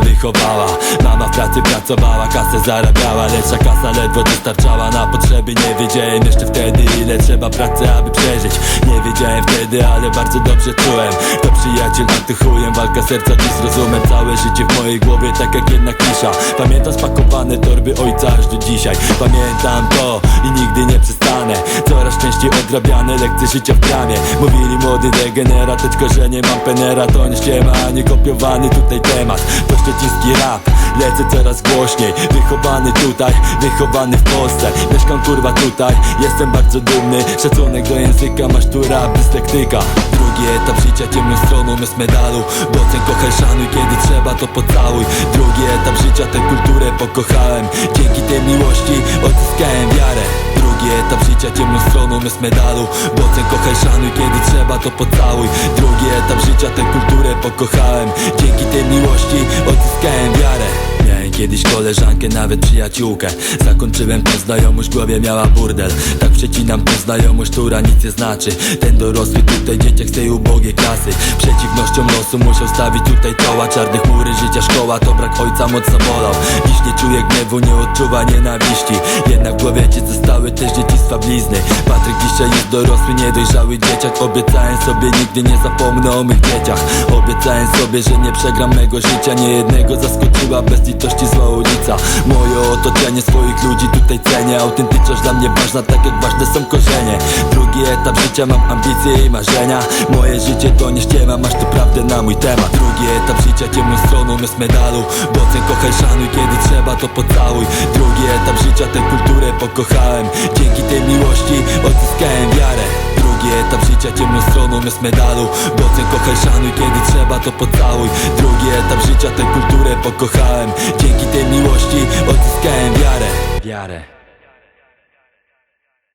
wychowała. Mama w pracy pracowała, kasę zarabiała Lecz ta kasa ledwo dostarczała. Na potrzeby Nie wiedziałem jeszcze wtedy ile trzeba pracy, aby przeżyć. Nie wiedziałem wtedy, ale bardzo dobrze czułem. To przyjaciel, a ty chujem, walka serca dziś zrozumiem Całe życie w mojej głowie, tak jak jedna klisza Pamiętam spakowane torby ojca aż do dzisiaj. Pamiętam to i nigdy nie przestanę Coraz częściej odrabiane lekcje życia w bramie Mówili młody degenerat, tylko że nie mam penera. To nie ściema, ani kopiowany tutaj temat. To szczeciński rap, lecę coraz głośniej. Wychowany tutaj, wychowany w Polsce. Mieszkam kurwa tutaj, jestem bardzo dumny. Szacunek do języka, masz tu rap, dyslektyka. Drugi etap życia ciemną stroną jest medalu. Docen kochaj, szanuj, kiedy trzeba to pocałuj. Drugi etap życia tę kulturę pokochałem. Dzięki tej miłości odzyskałem wiarę Drugi etap życia ciemną stroną jest medalu. Docen kochaj, szanuj, kiedy trzeba to pocałuj. Drugi etap życia tę kulturę pokochałem. Dzięki tej miłości odzyskałem wiarę. Miałem kiedyś koleżankę, nawet przyjaciółkę. Zakończyłem tę znajomość, głowie miała burdel. Tak przecinam tę znajomość, która nic nie znaczy. Ten dorosły tutaj dzieciak z tej ubogiej klasy. Przeciwnością losu musiał stawić tutaj toła Czarne chmury życia, szkoła to brak ojca mocno bolał. Dziś nie czuje gniewu, nie odczuwa nienawiści zostały też dzieciństwa blizny. Patryk dzisiaj jest dorosły, niedojrzały dzieciak. Obiecałem sobie, nigdy nie zapomnę o mych dzieciach. Obiecałem sobie, że nie przegram mego życia. Nie jednego zaskoczyła bez litości zła ulica. Moje otoczenie swoich ludzi tutaj cenię. Autentyczność dla mnie ważna, tak jak ważne są korzenie. Drugi etap życia, mam ambicje i marzenia. Moje życie to nie ściema, masz tu prawdę na mój temat. Drugi etap życia ciemną stroną jest medalu. Docen kochaj, szanuj, kiedy trzeba to pocałuj. Drugi etap życia tę kulturę pokochałem Dzięki tej miłości odzyskałem wiarę. Drugi etap życia ciemną stroną jest medalu. Docen kochaj, szanuj, kiedy trzeba to pocałuj. Drugi etap życia tę kulturę pokochałem. Dzięki tej miłości odzyskałem wiarę. Wiarę